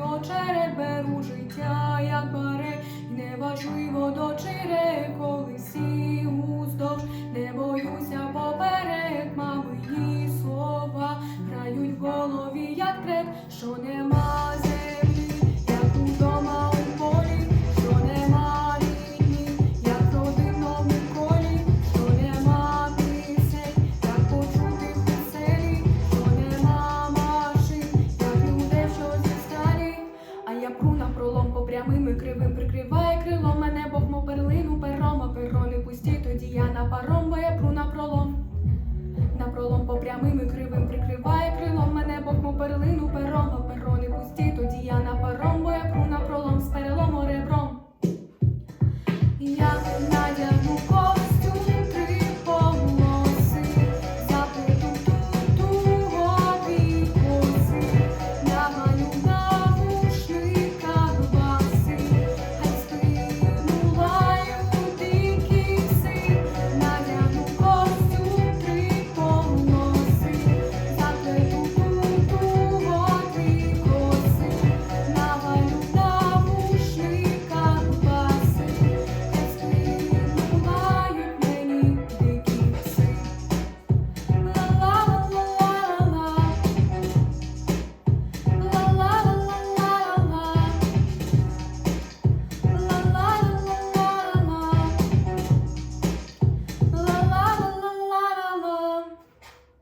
Череп беру життя, як пари, неважливо до чере.